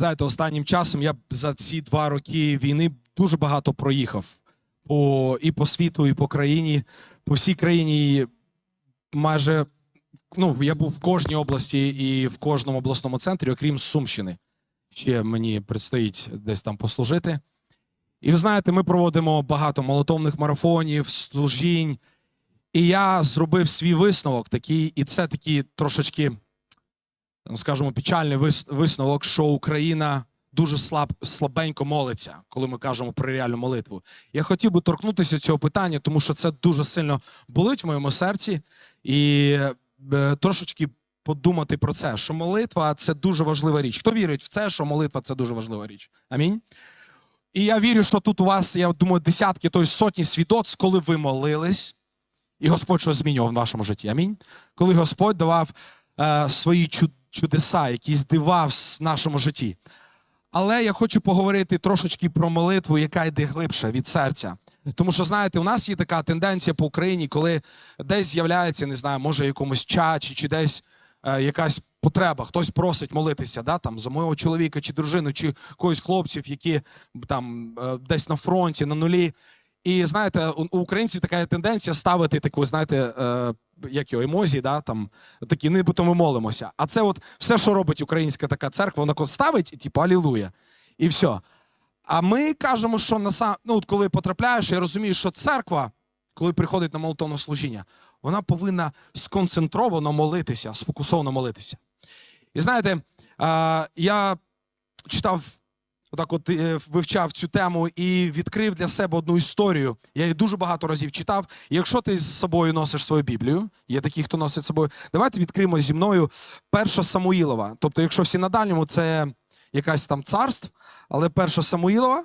Знаєте, останнім часом я за ці два роки війни дуже багато проїхав по, і по світу, і по країні. По всій країні майже ну, я був в кожній області і в кожному обласному центрі, окрім Сумщини. Ще мені предстоїть десь там послужити. І ви знаєте, ми проводимо багато молотовних марафонів, служінь. І я зробив свій висновок такий, і це такий трошечки, скажімо, печальний висновок, що Україна дуже слаб, слабенько молиться, коли ми кажемо про реальну молитву. Я хотів би торкнутися цього питання, тому що це дуже сильно болить в моєму серці, і е, трошечки подумати про це, що молитва це дуже важлива річ. Хто вірить в це, що молитва це дуже важлива річ? Амінь. І я вірю, що тут у вас, я думаю, десятки, тобто сотні свідоцтв, коли ви молились, і Господь щось змінював в вашому житті. Амінь. Коли Господь давав е, свої чу- чудеса, якісь дива в нашому житті. Але я хочу поговорити трошечки про молитву, яка йде глибше від серця. Тому що, знаєте, у нас є така тенденція по Україні, коли десь з'являється, не знаю, може якомусь чачі, чи десь е, якась потреба, хтось просить молитися, да, там, за мого чоловіка чи дружину, чи когось хлопців, які там е, десь на фронті, на нулі. І знаєте, у, українців така тенденція ставити таку, знаєте, е, як його емозі, да, там такі, нібито ми молимося. А це от все, що робить українська така церква, вона ставить і типу алілуя. І все. А ми кажемо, що на сам, ну, от коли потрапляєш, я розумію, що церква, коли приходить на молитовне служіння, вона повинна сконцентровано молитися, сфокусовано молитися. І знаєте, е, я читав, отак от е, вивчав цю тему і відкрив для себе одну історію. Я її дуже багато разів читав. Якщо ти з собою носиш свою Біблію, є такі, хто носить з собою, давайте відкриємо зі мною перша Самуїлова. Тобто, якщо всі на дальньому, це якась там царств, але перша Самуїлова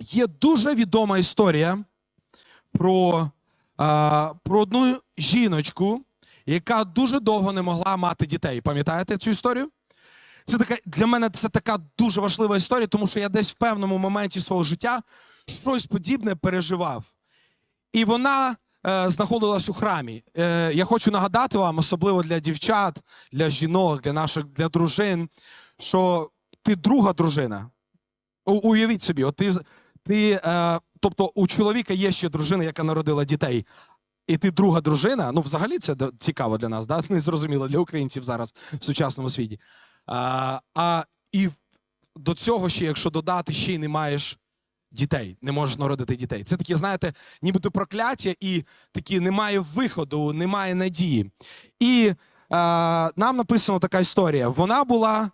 є дуже відома історія про, про одну жіночку, яка дуже довго не могла мати дітей. Пам'ятаєте цю історію? Це така для мене це така дуже важлива історія, тому що я десь в певному моменті свого життя щось подібне переживав. І вона е, знаходилась у храмі. Е, я хочу нагадати вам, особливо для дівчат, для жінок, для наших для дружин, що ти друга дружина. У, уявіть собі, от ти, ти е, тобто у чоловіка є ще дружина, яка народила дітей. І ти друга дружина, ну взагалі це цікаво для нас, да? не зрозуміло для українців зараз в сучасному світі. А, а і до цього ще, якщо додати, ще й не маєш дітей, не можеш народити дітей. Це такі, знаєте, нібито прокляття, і такі немає виходу, немає надії. І е, нам написана така історія. Вона була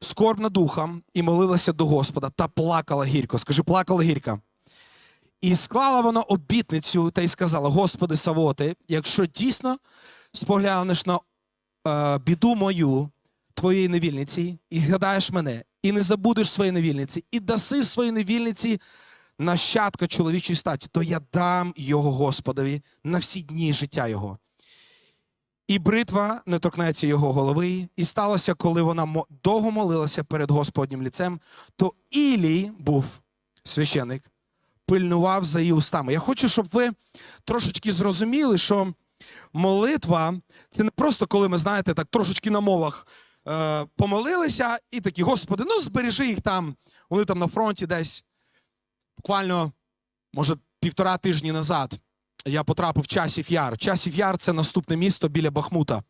скорбна духом і молилася до Господа та плакала гірко. Скажи, плакала гірко. І склала вона обітницю та й сказала: Господи Савоти, якщо дійсно споглянеш на е, біду мою, твоєї невільниці, і згадаєш мене, і не забудеш своєї невільниці, і даси своїй невільниці нащадка чоловічої статі, то я дам його Господові на всі дні життя його. І бритва не торкнеться його голови. І сталося, коли вона довго молилася перед Господнім ліцем, то Ілій був священик, пильнував за її устами. Я хочу, щоб ви трошечки зрозуміли, що молитва це не просто коли ми, знаєте, так трошечки на мовах е, помолилися і такі, Господи, ну збережи їх там. Вони там на фронті десь буквально, може, півтора тижні назад я потрапив в часів яр. Часів яр це наступне місто біля Бахмута.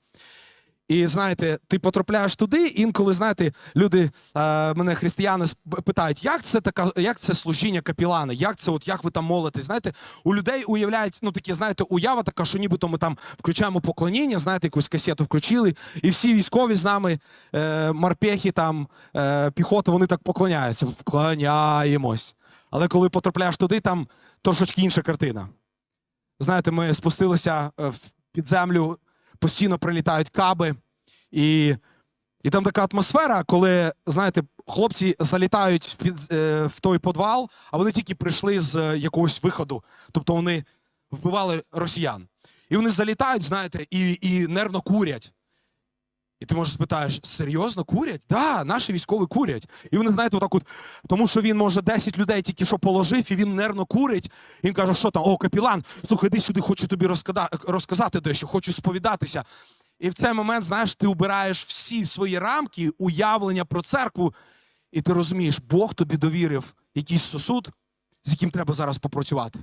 І знаєте, ти потрапляєш туди, інколи, знаєте, люди, е, мене християни питають, як це така, як це служіння капілана, як це, от як ви там молитесь? Знаєте, у людей уявляється, ну такі, знаєте, уява така, що нібито ми там включаємо поклоніння, знаєте, якусь касету включили, і всі військові з нами, е, морпехи, там, е, піхота, вони так поклоняються, вклоняємось. Але коли потрапляєш туди, там трошечки інша картина. Знаєте, ми спустилися е, в під землю, постійно прилітають каби, і, і там така атмосфера, коли, знаєте, хлопці залітають в, під, е, в той подвал, а вони тільки прийшли з е, якогось виходу. Тобто вони вбивали росіян. І вони залітають, знаєте, і, і нервно курять. І ти можеш спитаєш, серйозно курять? Так, да, наші військові курять. І вони, знаєте, отак от, тому що він, може, 10 людей тільки що положив, і він нервно курить. І він каже, що там, о, капілан, слухай, іди сюди, хочу тобі розказати дещо, хочу сповідатися. І в цей момент, знаєш, ти убираєш всі свої рамки, уявлення про церкву, І ти розумієш, Бог тобі довірив якийсь сосуд, з яким треба зараз попрацювати.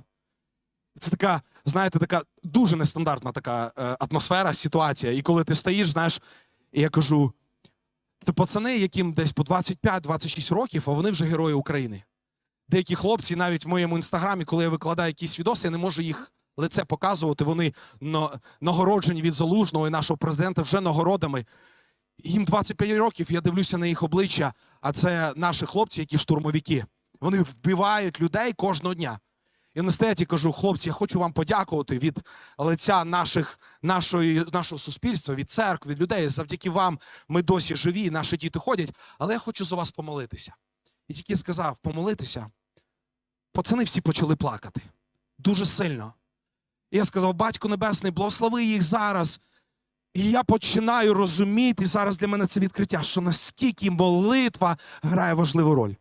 Це така, знаєте, така дуже нестандартна така е, атмосфера, ситуація. І коли ти стоїш, знаєш, і я кажу: це пацани, яким десь по 25-26 років, а вони вже герої України. Деякі хлопці, навіть в моєму інстаграмі, коли я викладаю якісь відоси, я не можу їх лице показувати. Вони нагороджені від залужного і нашого президента вже нагородами. Їм 25 років, я дивлюся на їх обличчя, а це наші хлопці, які штурмовики. Вони вбивають людей кожного дня. І вони стоять і кажу, хлопці, я хочу вам подякувати від лиця наших, нашої, нашого суспільства, від церкви, від людей. Завдяки вам ми досі живі, наші діти ходять, але я хочу за вас помолитися. І тільки сказав помолитися, пацани всі почали плакати дуже сильно. І я сказав, Батько Небесний, благослови їх зараз. І я починаю розуміти зараз для мене це відкриття, що наскільки молитва грає важливу роль.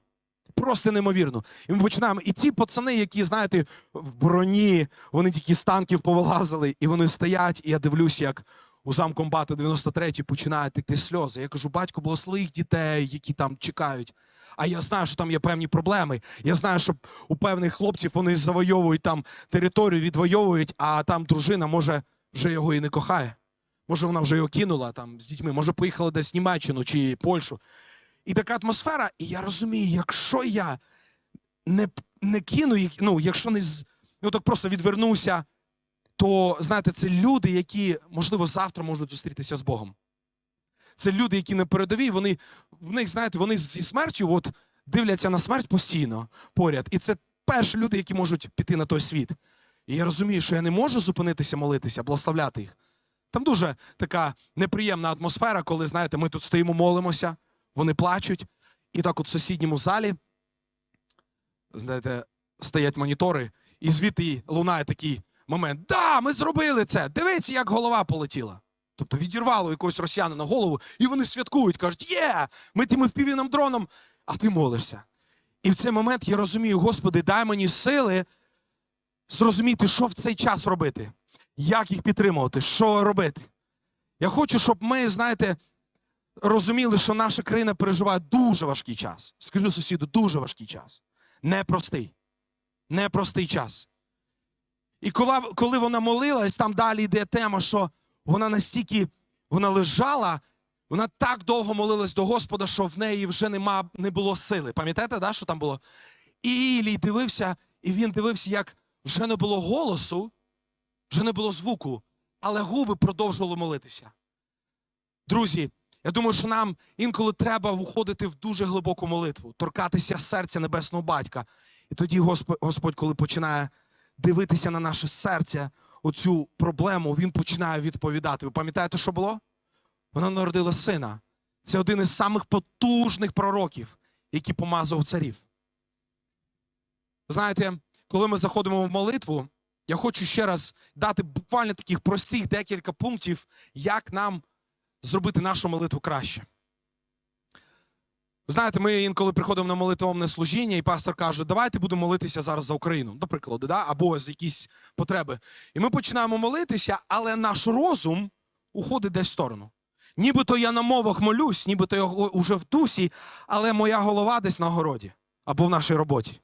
Просто неймовірно. І ми починаємо. І ці пацани, які, знаєте, в броні, вони тільки з танків повилазили, і вони стоять, і я дивлюся, як у замкомбата 93 починають текти сльози. Я кажу, батько, благослови їх дітей, які там чекають. А я знаю, що там є певні проблеми. Я знаю, що у певних хлопців вони завойовують там територію, відвоюють, а там дружина може вже його і не кохає. Може, вона вже його кинула там з дітьми, може, поїхала десь в Німеччину чи Польщу. І така атмосфера, і я розумію, якщо я не, не кину ну, якщо не ну, так просто відвернуся, то знаєте, це люди, які, можливо, завтра можуть зустрітися з Богом. Це люди, які на передовій, вони в них, знаєте, вони зі смертю от, дивляться на смерть постійно поряд. І це перші люди, які можуть піти на той світ. І я розумію, що я не можу зупинитися, молитися, благословляти їх. Там дуже така неприємна атмосфера, коли, знаєте, ми тут стоїмо, молимося, вони плачуть, і так от в сусідньому залі, знаєте, стоять монітори, і звідти лунає такий момент: Да, ми зробили це! Дивіться, як голова полетіла. Тобто відірвало якогось росіянина голову, і вони святкують, кажуть, є, ми тим впівіним дроном, а ти молишся. І в цей момент я розумію, Господи, дай мені сили зрозуміти, що в цей час робити, як їх підтримувати, що робити. Я хочу, щоб ми, знаєте, розуміли, що наша країна переживає дуже важкий час. Скажи сусіду, дуже важкий час. Непростий. Непростий час. І коли, коли вона молилась, там далі йде тема, що вона настільки вона лежала, вона так довго молилась до Господа, що в неї вже нема, не було сили. Пам'ятаєте, да, що там було? І Ілій дивився, і він дивився, як вже не було голосу, вже не було звуку, але губи продовжували молитися. Друзі, я думаю, що нам інколи треба входити в дуже глибоку молитву, торкатися серця небесного батька. І тоді Господь, Господь коли починає дивитися на наше серце, оцю проблему, він починає відповідати. Ви пам'ятаєте, що було? Вона народила сина. Це один із самих потужних пророків, який помазав царів. Знаєте, коли ми заходимо в молитву, я хочу ще раз дати буквально таких простих декілька пунктів, як нам зробити нашу молитву краще. Знаєте, ми інколи приходимо на молитвовне служіння, і пастор каже, давайте будемо молитися зараз за Україну, до прикладу, да? або з якісь потреби. І ми починаємо молитися, але наш розум уходить десь в сторону. Нібито я на мовах молюсь, нібито я вже в дусі, але моя голова десь на городі або в нашій роботі.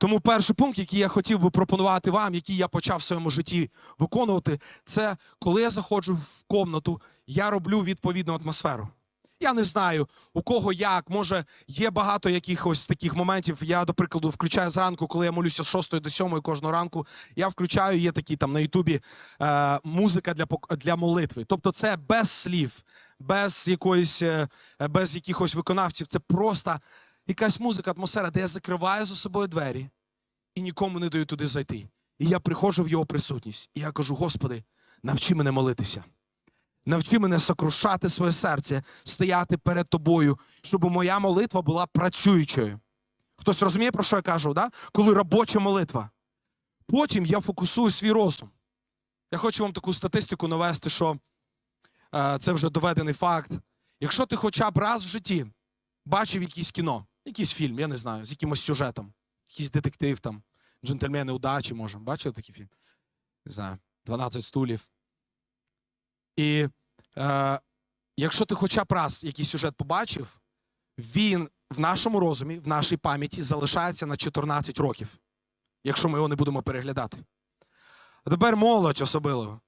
Тому перший пункт, який я хотів би пропонувати вам, який я почав в своєму житті виконувати, це коли я заходжу в комнату, я роблю відповідну атмосферу. Я не знаю, у кого як. Може, є багато якихось таких моментів. Я, до прикладу, включаю зранку, коли я молюся з 6 до 7 кожного ранку. Я включаю, є такі там на Ютубі е, музика для, для молитви. Тобто, це без слів, без якоїсь, е, без якихось виконавців. Це просто якась музика, атмосфера, де я закриваю за собою двері і нікому не даю туди зайти. І я приходжу в його присутність. І я кажу: Господи, навчи мене молитися. Навчи мене сокрушати своє серце, стояти перед тобою, щоб моя молитва була працюючою. Хтось розуміє, про що я кажу, да? коли робоча молитва. Потім я фокусую свій розум. Я хочу вам таку статистику навести, що е, це вже доведений факт. Якщо ти хоча б раз в житті бачив якийсь кіно, якийсь фільм, я не знаю, з якимось сюжетом, якийсь детектив там, джентльмени удачі, може. Бачили такий фільм? Не знаю, 12 стулів. І е, якщо ти хоча б раз якийсь сюжет побачив, він в нашому розумі, в нашій пам'яті залишається на 14 років, якщо ми його не будемо переглядати. А тепер молодь особливо.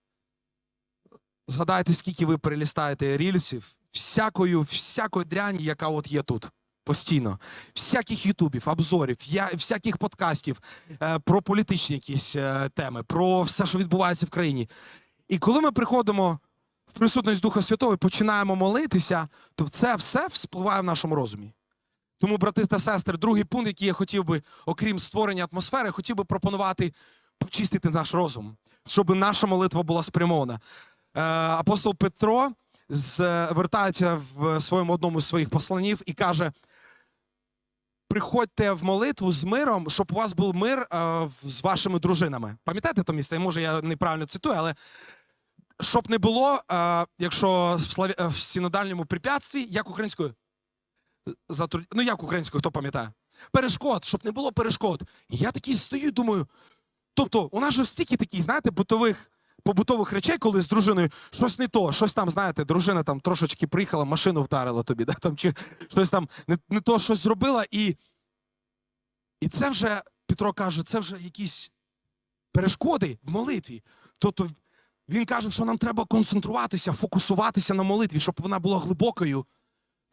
Згадайте, скільки ви перелістаєте рільсів, всякою, всякої дряні, яка от є тут. Постійно. Всяких ютубів, обзорів, я, всяких подкастів е, про політичні якісь е, теми, про все, що відбувається в країні. І коли ми приходимо в присутність Духа Святого і починаємо молитися, то це все вспливає в нашому розумі. Тому, брати та сестри, другий пункт, який я хотів би, окрім створення атмосфери, хотів би пропонувати почистити наш розум, щоб наша молитва була спрямована. Е, апостол Петро звертається в своєму одному з своїх посланів і каже: приходьте в молитву з миром, щоб у вас був мир е, з вашими дружинами. Пам'ятаєте то місце? Може, я неправильно цитую, але щоб не було, е, якщо в, славі... е, в синодальному препятстві, як українською? Затру... Ну, як українською, хто пам'ятає? Перешкод, щоб не було перешкод. І я такий стою, думаю. Тобто, у нас же стільки таких, знаєте, бутових, побутових речей, коли з дружиною щось не то, щось там, знаєте, дружина там трошечки приїхала, машину вдарила тобі, да, там, чи щось там не, не то щось зробила, і, і це вже, Петро каже, це вже якісь перешкоди в молитві. Тобто він каже, що нам треба концентруватися, фокусуватися на молитві, щоб вона була глибокою,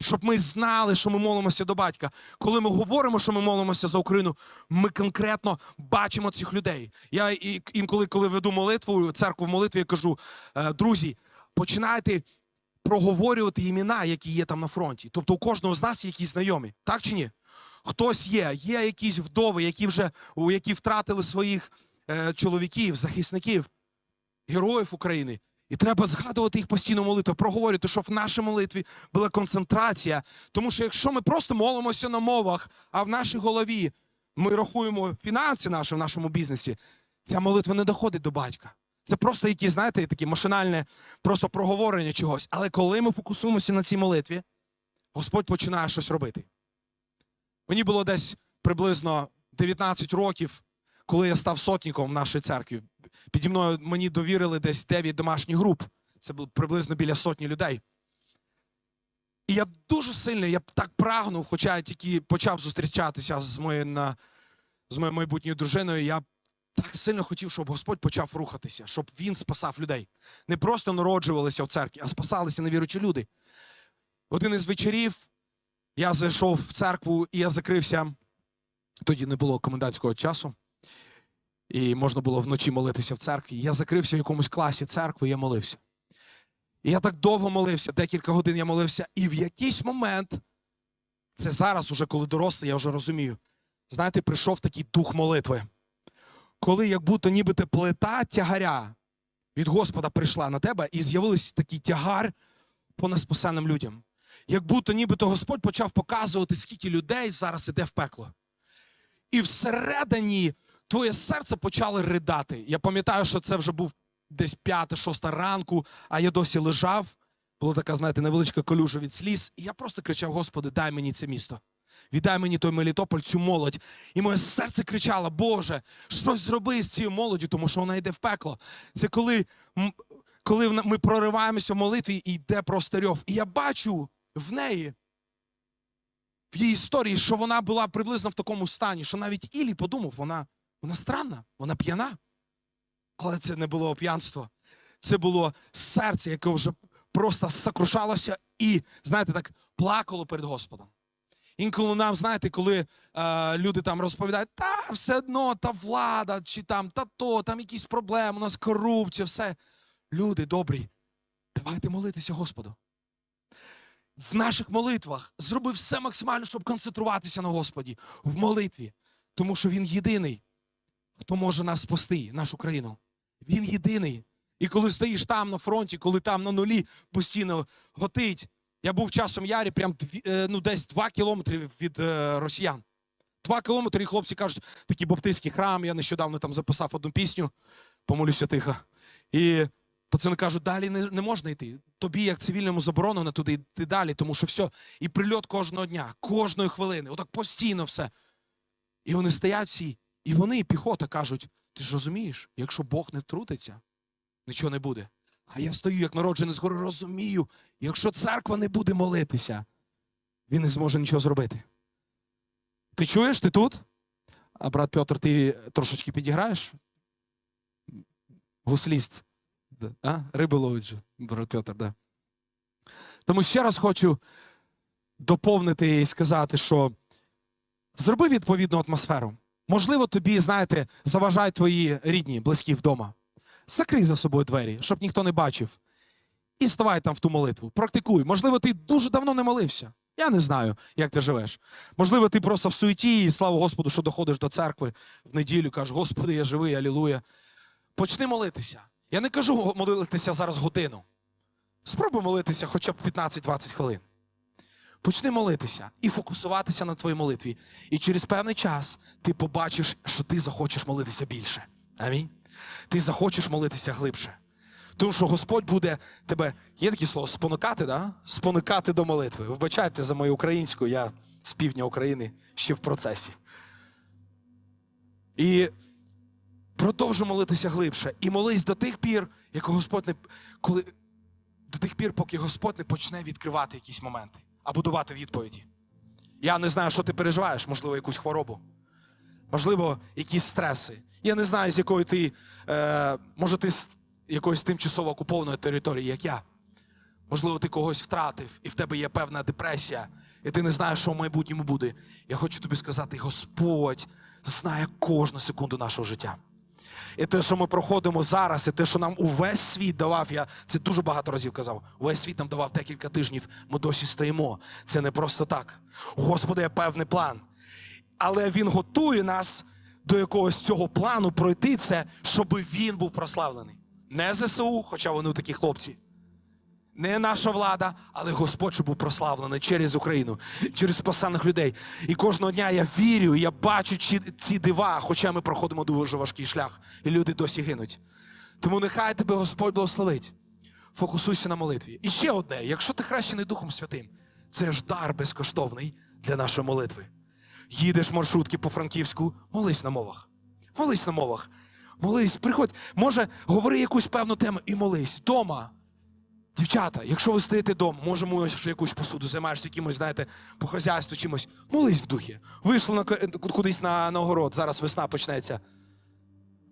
щоб ми знали, що ми молимося до батька. Коли ми говоримо, що ми молимося за Україну, ми конкретно бачимо цих людей. Я інколи, коли веду молитву, церкву в молитві, я кажу, «Е, друзі, починайте проговорювати імена, які є там на фронті. Тобто у кожного з нас є якісь знайомі, так чи ні? Хтось є, є якісь вдови, які вже які втратили своїх е, чоловіків, захисників, героїв України. І треба згадувати їх постійно молитву, проговорювати, щоб в нашій молитві була концентрація. Тому що якщо ми просто молимося на мовах, а в нашій голові ми рахуємо фінанси наші в нашому бізнесі, ця молитва не доходить до батька. Це просто якісь, знаєте, такі машинальне просто проговорення чогось. Але коли ми фокусуємося на цій молитві, Господь починає щось робити. Мені було десь приблизно 19 років, коли я став сотником в нашій церкві. Піді мною мені довірили десь 9 домашніх груп. Це було приблизно біля сотні людей. І я дуже сильно, я так прагнув, хоча я тільки почав зустрічатися з моєю, на, з моєю майбутньою дружиною. Я так сильно хотів, щоб Господь почав рухатися, щоб він спасав людей. Не просто народжувалися в церкві, а спасалися невіручі люди. Один із вечорів я зайшов в церкву і я закрився. Тоді не було комендантського часу. І можна було вночі молитися в церкві. Я закрився в якомусь класі церкви, я молився. І я так довго молився, декілька годин я молився, і в якийсь момент, це зараз, уже коли дорослий, я вже розумію. Знаєте, прийшов такий дух молитви. Коли як будто нібито плита тягаря від Господа прийшла на тебе, і з'явився такий тягар по неспасенним людям. Як будто нібито Господь почав показувати, скільки людей зараз іде в пекло. І всередині твоє серце почало ридати. Я пам'ятаю, що це вже був десь п'ята-шоста ранку, а я досі лежав. Була така, знаєте, невеличка колюжа від сліз. І я просто кричав: Господи, дай мені це місто. Віддай мені той Мелітополь, цю молодь. І моє серце кричало: Боже, щось зроби з цією молоддю, тому що вона йде в пекло. Це коли, коли ми прориваємося в молитві і йде просто рьов. І я бачу в неї, в її історії, що вона була приблизно в такому стані, що навіть Ілі подумав, вона, вона странна, вона п'яна. Але це не було п'янство. Це було серце, яке вже просто сокрушалося і, знаєте, так плакало перед Господом. Інколи нам, знаєте, коли е, люди там розповідають, та все одно та влада, чи там та то, там якісь проблеми, у нас корупція, все. Люди добрі, давайте молитися Господу. В наших молитвах зроби все максимально, щоб концентруватися на Господі в молитві, тому що Він єдиний, хто може нас спасти, нашу країну. Він єдиний. І коли стоїш там на фронті, коли там на нулі постійно готить. Я був часом ярі, прям е, ну, десь два кілометри від е, росіян. Два кілометри, і хлопці кажуть, такий баптистський храм. Я нещодавно там записав одну пісню, помолюся тихо. І пацани кажуть, далі не, не можна йти. Тобі, як цивільному, заборонено туди йти далі, тому що все. І прильот кожного дня, кожної хвилини, отак постійно все. І вони стоять всі, і вони, піхота, кажуть: ти ж розумієш, якщо Бог не втрутиться, нічого не буде. А я стою, як народжений згори, розумію, якщо церква не буде молитися, він не зможе нічого зробити. Ти чуєш? Ти тут? А брат Петр, ти трошечки підіграєш? Гусліст. А? Риби ловить брат Петр, да. Тому ще раз хочу доповнити і сказати, що зроби відповідну атмосферу. Можливо, тобі, знаєте, заважають твої рідні, близькі вдома. Закрий за собою двері, щоб ніхто не бачив. І ставай там в ту молитву. Практикуй. Можливо, ти дуже давно не молився. Я не знаю, як ти живеш. Можливо, ти просто в суеті, і слава Господу, що доходиш до церкви в неділю, кажеш, Господи, я живий, алілуя. Почни молитися. Я не кажу молитися зараз годину. Спробуй молитися хоча б 15-20 хвилин. Почни молитися і фокусуватися на твоїй молитві. І через певний час ти побачиш, що ти захочеш молитися більше. Амінь. Ти захочеш молитися глибше. Тому що Господь буде тебе, є таке слово, спонукати, да? спонукати до молитви. Вибачайте за мою українську, я з півдня України ще в процесі. І продовжуй молитися глибше. І молись до тих пір, як Господь не коли до тих пір, поки Господь не почне відкривати якісь моменти або давати відповіді. Я не знаю, що ти переживаєш, можливо, якусь хворобу, можливо, якісь стреси. Я не знаю, з якої ти, е, може, ти з якоїсь тимчасово окупованої території, як я. Можливо, ти когось втратив, і в тебе є певна депресія, і ти не знаєш, що в майбутньому буде. Я хочу тобі сказати, Господь знає кожну секунду нашого життя. І те, що ми проходимо зараз, і те, що нам увесь світ давав, я це дуже багато разів казав. Увесь світ нам давав декілька тижнів, ми досі стоїмо. Це не просто так. У Господа є певний план. Але Він готує нас до якогось цього плану пройти це, щоб він був прославлений. Не ЗСУ, хоча вони такі хлопці. Не наша влада, але Господь щоб був прославлений через Україну, через спасаних людей. І кожного дня я вірю, я бачу ці, дива, хоча ми проходимо дуже важкий шлях, і люди досі гинуть. Тому нехай тебе Господь благословить. Фокусуйся на молитві. І ще одне: якщо ти хрещений Духом Святим, це ж дар безкоштовний для нашої молитви. Їдеш маршрутки по Франківську, молись на мовах. Молись на мовах. Молись, приходь. Може, говори якусь певну тему і молись. Дома. Дівчата, якщо ви стоїте вдома, може, моєш якусь посуду, займаєшся якимось, знаєте, по хазяйству чимось, молись в духі. Вийшло на, кудись на, на огород, зараз весна почнеться.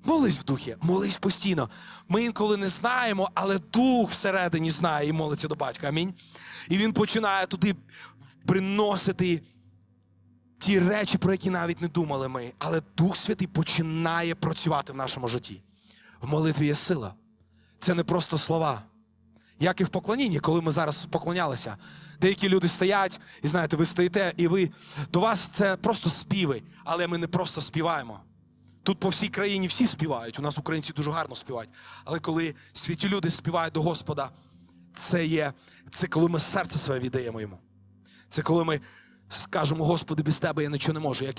Молись в духі, молись постійно. Ми інколи не знаємо, але дух всередині знає і молиться до батька. Амінь. І він починає туди приносити ті речі, про які навіть не думали ми. Але Дух Святий починає працювати в нашому житті. В молитві є сила. Це не просто слова. Як і в поклонінні, коли ми зараз поклонялися. Деякі люди стоять, і знаєте, ви стоїте, і ви до вас це просто співи, але ми не просто співаємо. Тут по всій країні всі співають. У нас українці дуже гарно співають. Але коли святі люди співають до Господа, це є це коли ми серце своє віддаємо йому. Це коли ми скажемо, Господи, без тебе я нічого не можу. Я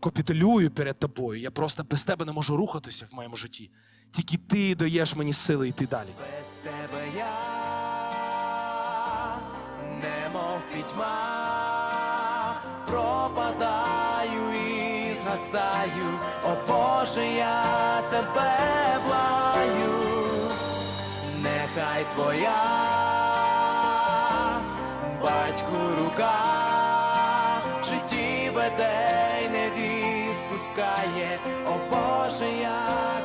капітулюю перед тобою. Я просто без тебе не можу рухатися в моєму житті. Тільки ти даєш мені сили йти далі. Без тебе я пітьма, пропадаю і згасаю, о Боже, я тебе благаю, нехай твоя батьку рука в житті веде й не відпускає, о Боже, тебе